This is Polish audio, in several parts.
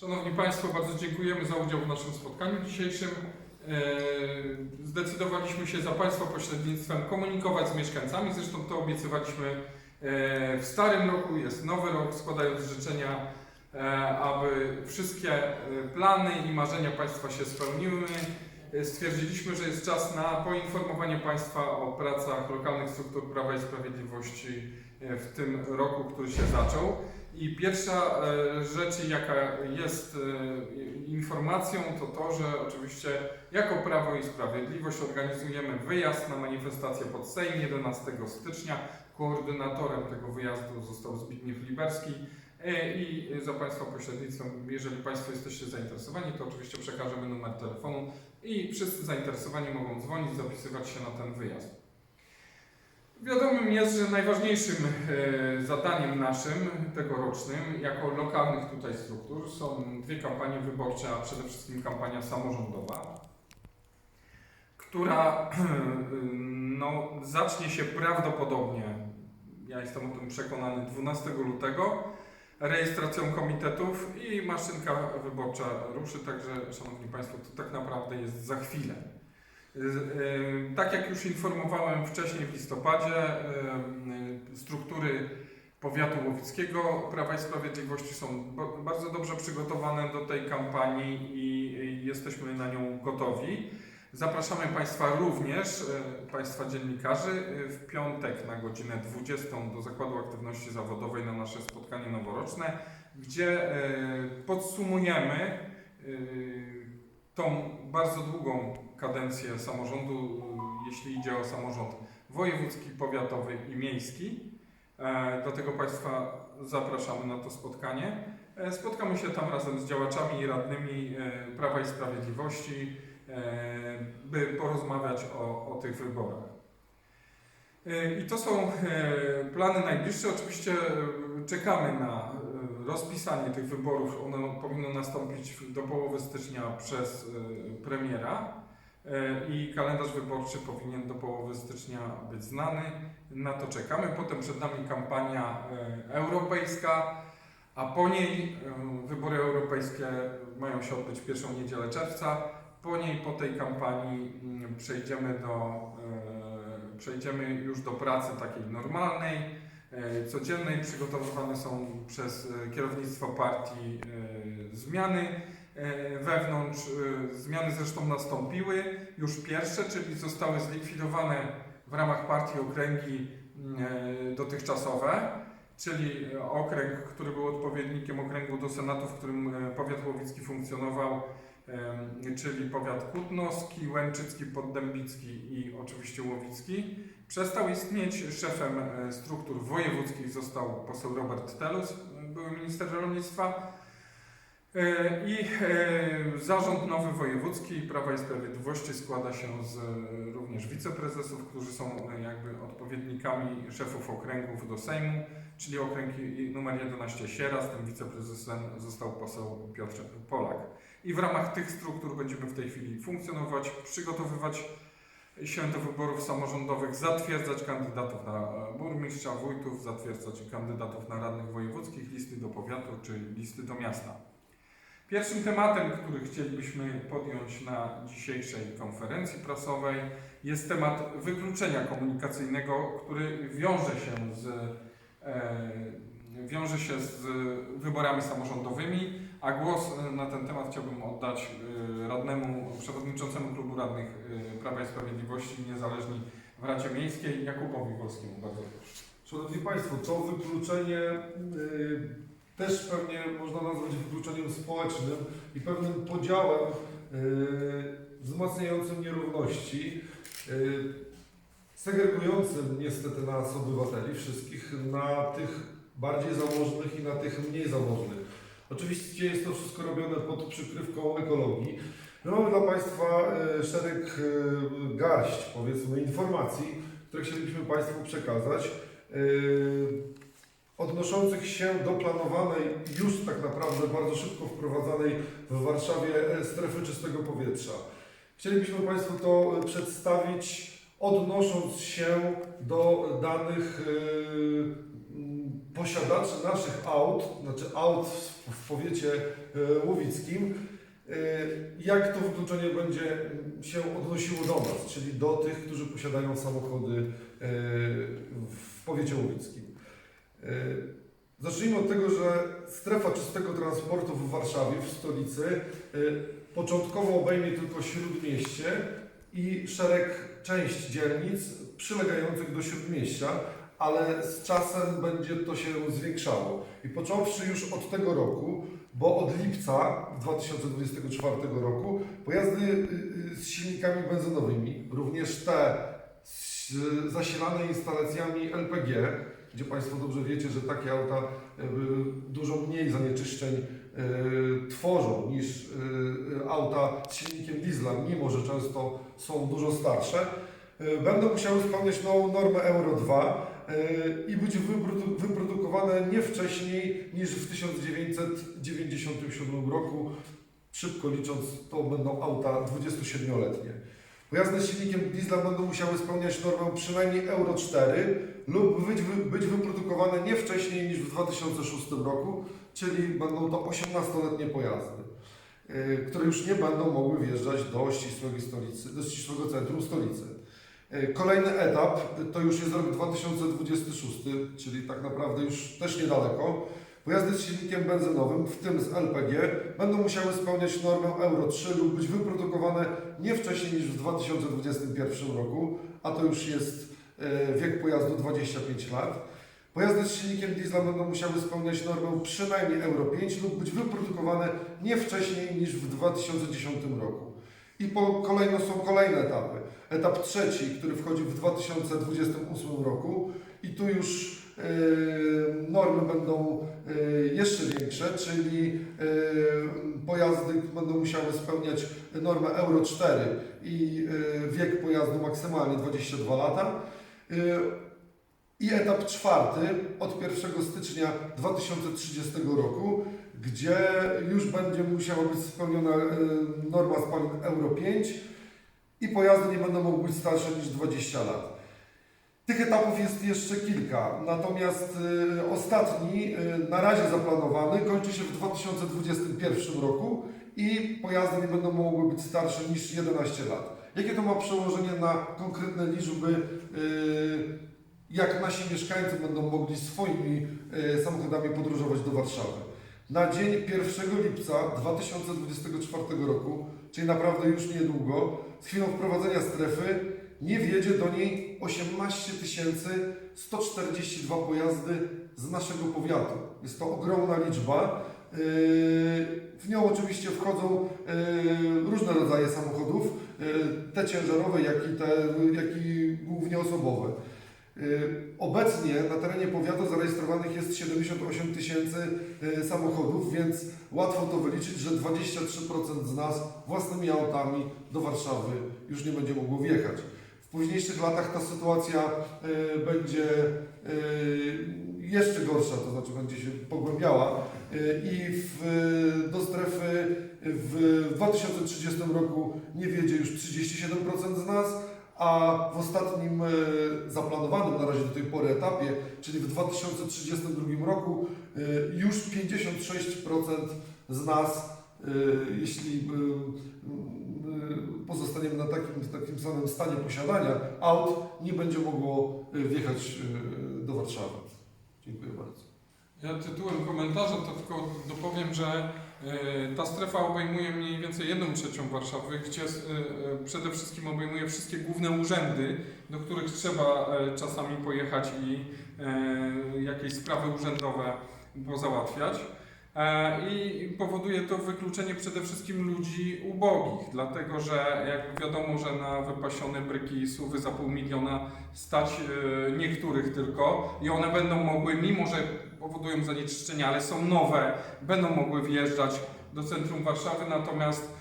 Szanowni Państwo, bardzo dziękujemy za udział w naszym spotkaniu dzisiejszym. E, Zdecydowaliśmy się za Państwa pośrednictwem komunikować z mieszkańcami, zresztą to obiecywaliśmy e, w starym roku, jest nowy rok, składając życzenia, e, aby wszystkie plany i marzenia Państwa się spełniły. Stwierdziliśmy, że jest czas na poinformowanie Państwa o pracach lokalnych struktur Prawa i Sprawiedliwości w tym roku, który się zaczął. I pierwsza e, rzecz, jaka jest e, informacją, to to, że oczywiście jako Prawo i Sprawiedliwość organizujemy wyjazd na manifestację pod Sejm 11 stycznia. Koordynatorem tego wyjazdu został Zbigniew Liberski. E, I za Państwa pośrednictwem, jeżeli Państwo jesteście zainteresowani, to oczywiście przekażemy numer telefonu i wszyscy zainteresowani mogą dzwonić, zapisywać się na ten wyjazd. Wiadomym jest, że najważniejszym e, zadaniem naszym tegorocznym, jako lokalnych tutaj struktur, są dwie kampanie wyborcze, a przede wszystkim kampania samorządowa, która no, zacznie się prawdopodobnie, ja jestem o tym przekonany, 12 lutego, rejestracją komitetów i maszynka wyborcza ruszy, także Szanowni Państwo, to tak naprawdę jest za chwilę. Tak jak już informowałem wcześniej w listopadzie, struktury powiatu łowickiego Prawa i Sprawiedliwości są ba- bardzo dobrze przygotowane do tej kampanii i jesteśmy na nią gotowi. Zapraszamy Państwa również, y, Państwa dziennikarzy, y, w piątek na godzinę 20 do Zakładu Aktywności Zawodowej na nasze spotkanie noworoczne, gdzie y, podsumujemy tą bardzo długą kadencję samorządu, jeśli idzie o samorząd wojewódzki, powiatowy i miejski. E, Dlatego Państwa zapraszamy na to spotkanie. E, Spotkamy się tam razem z działaczami i radnymi e, Prawa i Sprawiedliwości, by porozmawiać o, o tych wyborach. I to są plany najbliższe. Oczywiście czekamy na rozpisanie tych wyborów. Ono powinno nastąpić do połowy stycznia przez premiera i kalendarz wyborczy powinien do połowy stycznia być znany. Na to czekamy. Potem przed nami kampania e, europejska, a po niej e, wybory europejskie mają się odbyć w pierwszą niedzielę czerwca. Po niej, po tej kampanii mm, przejdziemy do e, przejdziemy już do pracy takiej normalnej, e, codziennej. Przygotowywane są przez e, kierownictwo partii e, zmiany e, wewnątrz. E, Zmiany zresztą nastąpiły już pierwsze, czyli zostały zlikwidowane w ramach partii okręgi e, dotychczasowe, czyli okręg, który był odpowiednikiem okręgu do Senatu, w którym e, powiat łowicki funkcjonował, czyli powiat kutnowski, łęczycki, poddębicki i oczywiście łowicki. Przestał istnieć. Szefem e, struktur wojewódzkich został poseł Robert Telus, e, były minister rolnictwa. E, I e, zarząd nowy wojewódzki Prawa i Sprawiedliwości składa się z e, również wiceprezesów, którzy są jakby odpowiednikami szefów okręgów do Sejmu, czyli okręg i- numer 11 Sieraz, tym wiceprezesem został poseł Piotr Polak. I w ramach tych struktur będziemy w tej chwili funkcjonować, przygotowywać się do wyborów samorządowych, zatwierdzać kandydatów na burmistrza, wójtów, zatwierdzać kandydatów na radnych wojewódzkich, listy do powiatu czy listy do miasta. Pierwszym tematem, który chcielibyśmy podjąć na dzisiejszej konferencji prasowej jest temat wykluczenia komunikacyjnego, który wiąże się z, e, wiąże się z wyborami samorządowymi, a głos e, na ten temat chciałbym oddać e, radnemu, przewodniczącemu klubu radnych e, Prawa i Sprawiedliwości Niezależni w Radzie Miejskiej Jakubowi Wolskiemu. Bardzo proszę. Szanowni Państwo, to wykluczenie y, też pewnie można nazwać wykluczeniem społecznym i pewnym podziałem y, wzmacniającym nierówności, y, segregującym niestety nas obywateli wszystkich na tych bardziej zamożnych i na tych mniej zamożnych. Oczywiście jest to wszystko robione pod przykrywką ekologii. My mamy dla Państwa y, szereg garść, powiedzmy, informacji, które chcielibyśmy Państwu przekazać odnoszących się do planowanej, już tak naprawdę bardzo szybko wprowadzanej w Warszawie e, strefy czystego powietrza. Chcielibyśmy Państwu to e, przedstawić odnosząc się do danych mm, posiadaczy naszych aut, znaczy aut w, powiecie e, łowickim, e, jak to wykluczenie będzie się odnosiło do nas, czyli do tych, którzy posiadają samochody e, w powiecie łowickim. E, Zacznijmy od tego, że strefa czystego transportu w Warszawie, w stolicy, e, początkowo obejmie tylko śródmieście i szereg część dzielnic przylegających do śródmieścia, ale z czasem będzie to się zwiększało. I począwszy już od tego roku, bo od lipca 2024 roku pojazdy y, y, z silnikami benzynowymi, również te zasilane instalacjami LPG, gdzie Państwo dobrze wiecie, że takie auta y, dużo mniej zanieczyszczeń y, tworzą niż y, auta z silnikiem diesla, mimo że często są dużo starsze, będą musiały spełniać nową normę Euro 2 y, i być wyprodu- wyprodukowane nie wcześniej niż w 1997 roku. Szybko licząc, to będą auta 27-letnie. Pojazdy z silnikiem diesla będą musiały spełniać normę przynajmniej Euro 4 lub być, być wyprodukowane nie wcześniej niż w 2006 roku, czyli będą to 18-letnie pojazdy, y, które już nie będą mogły wjeżdżać do ścisłej stolicy, do ścisłego centrum stolicy. Y, Kolejny etap to już jest rok 2026, czyli tak naprawdę już też niedaleko. Pojazdy z silnikiem benzynowym, w tym z LPG, będą musiały spełniać normę Euro 3 lub być wyprodukowane nie wcześniej niż w 2021 roku, a to już jest e, wiek pojazdu 25 lat. Pojazdy z silnikiem diesla będą musiały spełniać normę przynajmniej Euro 5 lub być wyprodukowane nie wcześniej niż w 2010 roku. I po, kolejno są kolejne etapy. Etap trzeci, który wchodzi w 2028 roku i tu już normy będą e, jeszcze większe, czyli e, pojazdy będą musiały spełniać normę Euro 4 i wiek pojazdu maksymalnie 22 lata. I etap czwarty od 1 stycznia 2030 roku, gdzie już będzie musiała być spełniona norma spalin Euro 5 i pojazdy nie będą mogły być starsze niż 20 lat. Tych etapów jest jeszcze kilka, natomiast e, ostatni, e, na razie zaplanowany, kończy się w 2021 roku i pojazdy nie będą mogły być starsze niż 11 lat. Jakie to ma przełożenie na konkretne liczby, e, jak nasi mieszkańcy będą mogli swoimi samochodami podróżować do Warszawy? Na dzień 1 lipca 2024 roku, czyli naprawdę już niedługo, z chwilą wprowadzenia strefy, nie wjedzie do niej 18 142 pojazdy z naszego powiatu. Jest to ogromna liczba. Yy, W nią oczywiście wchodzą yy, różne rodzaje samochodów, yy, te ciężarowe, jak i te, jak i głównie osobowe. Obecnie na terenie powiatu zarejestrowanych jest 78 tysięcy samochodów, więc łatwo to wyliczyć, że 23% z nas własnymi autami do Warszawy już nie będzie mogło wjechać. Późniejszych latach ta sytuacja y, będzie y, jeszcze gorsza, to znaczy będzie się pogłębiała. Y, i w, do strefy w 2030 roku nie wiedzie już 37% z nas, a w ostatnim zaplanowanym na razie do tej pory etapie, czyli w 2032 roku już 56% z nas, jeśli y, y, pozostaniemy na takim, takim samym stanie posiadania aut, nie będzie mogło wjechać do Warszawy. Dziękuję bardzo. Ja tytułem komentarza to tylko dopowiem, że e, ta strefa obejmuje mniej więcej 1 trzecią Warszawy, gdzie e, e, przede wszystkim obejmuje wszystkie główne urzędy, do których trzeba e, czasami pojechać i e, jakieś sprawy urzędowe pozałatwiać. E, I powoduje to wykluczenie przede wszystkim ludzi ubogich, dlatego że jak wiadomo, że na wypasione bryki suwy za pół miliona stać e, niektórych tylko i one będą mogły, mimo że powodują zanieczyszczenia, ale są nowe, będą mogły wjeżdżać do centrum Warszawy, natomiast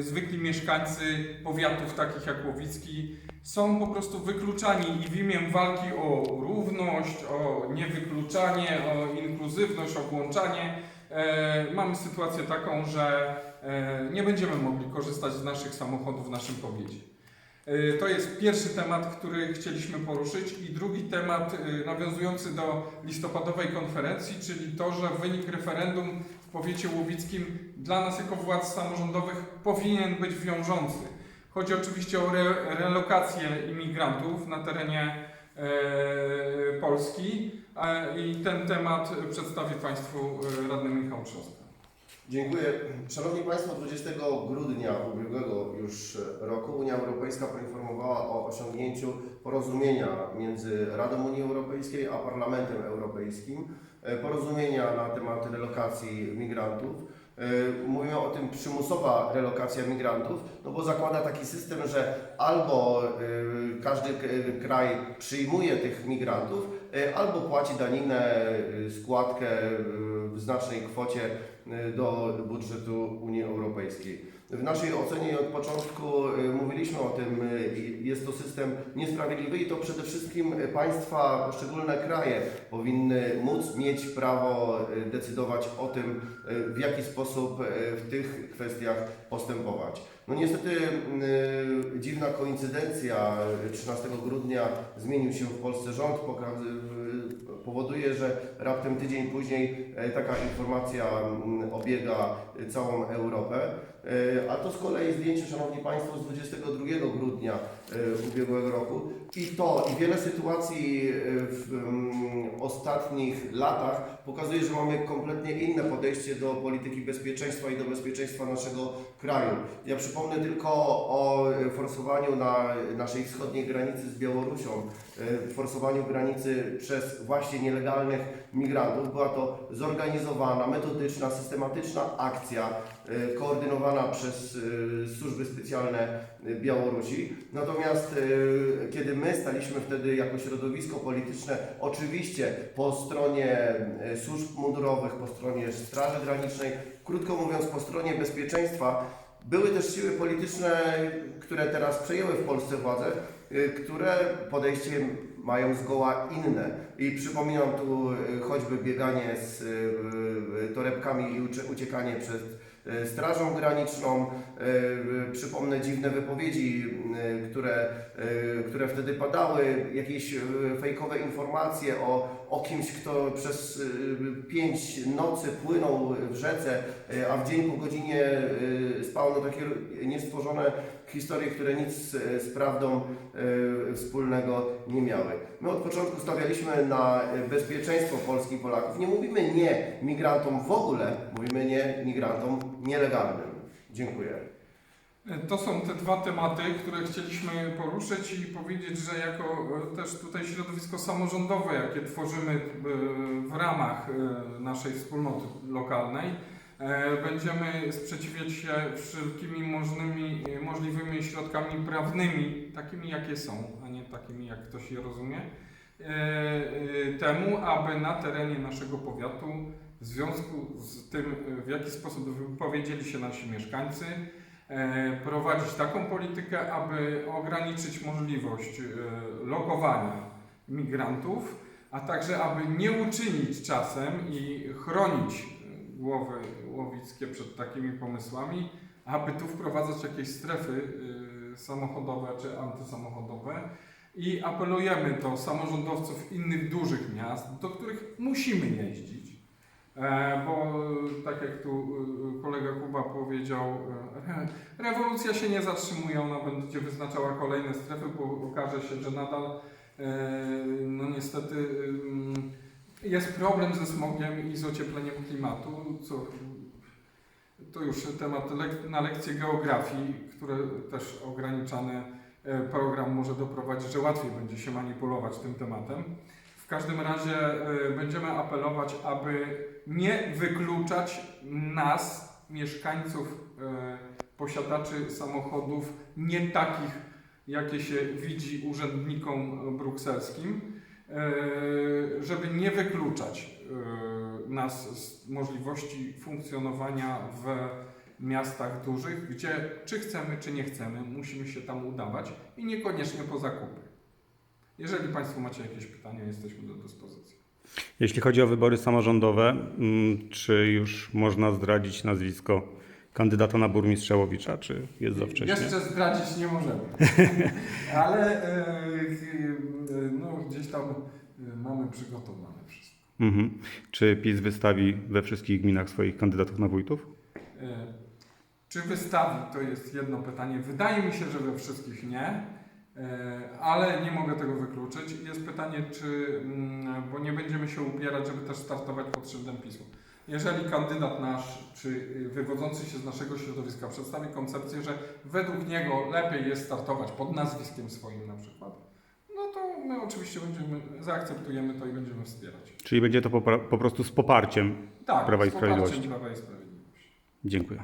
zwykli mieszkańcy powiatów takich jak Łowicki są po prostu wykluczani i w imię walki o równość, o niewykluczanie, o inkluzywność, o włączanie e, mamy sytuację taką, że e, nie będziemy mogli korzystać z naszych samochodów w naszym powiecie. To jest pierwszy temat, który chcieliśmy poruszyć i drugi temat nawiązujący do listopadowej konferencji, czyli to, że wynik referendum powiecie łowickim dla nas jako władz samorządowych powinien być wiążący. Chodzi oczywiście o re, relokację imigrantów na terenie e, Polski e, i ten temat przedstawi Państwu e, radny Michał Trzoska. Dziękuję. Szanowni Państwo, 20 grudnia ubiegłego już roku Unia Europejska poinformowała o osiągnięciu porozumienia między Radą Unii Europejskiej a Parlamentem Europejskim. E, Porozumienia na temat relokacji migrantów. E, Mówimy o tym przymusowa relokacja migrantów, no bo zakłada taki system, że albo e, każdy kraj przyjmuje tych migrantów, albo płaci daninę, składkę w znacznej kwocie do budżetu Unii Europejskiej. W naszej ocenie od początku e, mówiliśmy o tym, i jest to system niesprawiedliwy i to przede wszystkim państwa, poszczególne kraje powinny móc mieć prawo e, decydować o tym, w jaki sposób w tych kwestiach postępować. No niestety dziwna koincydencja, e, 13 grudnia zmienił się w Polsce rząd, powoduje, że raptem tydzień później taka informacja mm, obiega całą Europę. E, A to z kolei zdjęcie, Szanowni Państwo, z 22 grudnia e, ubiegłego roku. I to, i wiele sytuacji e, w mm, ostatnich latach pokazuje, że mamy kompletnie inne podejście do polityki bezpieczeństwa i do bezpieczeństwa naszego kraju. Ja przypomnę tylko o forsowaniu na naszej wschodniej granicy z Białorusią, forsowaniu granicy przez właśnie nielegalnych migrantów. Była to zorganizowana, metodyczna, systematyczna akcja e, przez e, służby specjalne e, Białorusi. Natomiast e, kiedy my staliśmy wtedy jako środowisko polityczne, oczywiście po stronie służb mundurowych, po stronie Straży Granicznej, krótko mówiąc po stronie bezpieczeństwa, były też siły polityczne, które teraz przejęły w Polsce władzę, y, które podejście mają zgoła inne. I przypominam tu y, choćby bieganie z y, y, torebkami i ucie- uciekanie przed y, Strażą Graniczną. Y, y, Przypomnę dziwne wypowiedzi, które, które wtedy padały, jakieś fejkowe informacje o, o kimś, kto przez pięć nocy płynął w rzece, a w dzień po godzinie spał. No takie niestworzone historie, które nic z, z prawdą y, wspólnego nie miały. My od początku stawialiśmy na y, bezpieczeństwo Polski i Polaków. Nie mówimy nie migrantom w ogóle, mówimy nie migrantom nielegalnym. Dziękuję. To są te dwa tematy, które chcieliśmy poruszyć i powiedzieć, że jako e, też tutaj środowisko samorządowe, jakie tworzymy e, w ramach e, naszej wspólnoty lokalnej, e, będziemy sprzeciwiać się wszelkimi możnymi, e, możliwymi środkami prawnymi, takimi jakie są, a nie takimi jak ktoś je rozumie, e, e, temu, aby na terenie naszego powiatu w związku z tym, e, w jaki sposób wypowiedzieli się nasi mieszkańcy, e, prowadzić taką politykę, aby ograniczyć możliwość e, lokowania migrantów, a także aby nie uczynić czasem i chronić e, głowy łowickie przed takimi pomysłami, aby tu wprowadzać jakieś strefy e, samochodowe czy antysamochodowe. I apelujemy do samorządowców innych dużych miast, do których musimy jeździć, E, Bo e, tak jak tu e, kolega Kuba powiedział, e, rewolucja się nie zatrzymuje, ona będzie wyznaczała kolejne strefy, bo okaże się, że nadal e, no niestety jest problem ze smogiem i z ociepleniem klimatu, co to już temat na lekcję geografii, które też ograniczany e, program może doprowadzić, że łatwiej będzie się manipulować tym tematem. W każdym razie e, będziemy apelować, aby nie wykluczać nas, mieszkańców, e, posiadaczy samochodów, nie takich, jakie się widzi urzędnikom brukselskim, żeby nie wykluczać nas z możliwości funkcjonowania w miastach dużych, gdzie czy chcemy, czy nie chcemy, musimy się tam udawać i niekoniecznie po zakupy. Jeżeli Państwo macie jakieś pytania, jesteśmy do dyspozycji. Jeśli chodzi o wybory samorządowe, mm, czy już można zdradzić nazwisko kandydata na burmistrza Łowicza, czy jest za wcześnie? Jeszcze zdradzić nie możemy. Ale e, e, no, gdzieś tam e, mamy przygotowane wszystko. Mhm. Czy PiS wystawi we wszystkich gminach swoich kandydatów na wójtów? E, Czy wystawi, to jest jedno pytanie. Wydaje mi się, że we wszystkich nie, e, ale nie mogę tego wykluczyć. Jest pytanie, czy, mm, bo nie będziemy się upierać, żeby też startować pod szyldem PiSu. Jeżeli kandydat nasz, czy y, wywodzący się z naszego środowiska przedstawi koncepcję, że według niego lepiej jest startować pod nazwiskiem swoim na przykład, my oczywiście będziemy, zaakceptujemy to i będziemy wspierać. Czyli będzie to po, po prostu z poparciem. Tak, Prawa i z poparciem Sprawiedliwości. Prawa i Sprawiedliwości. Dziękuję.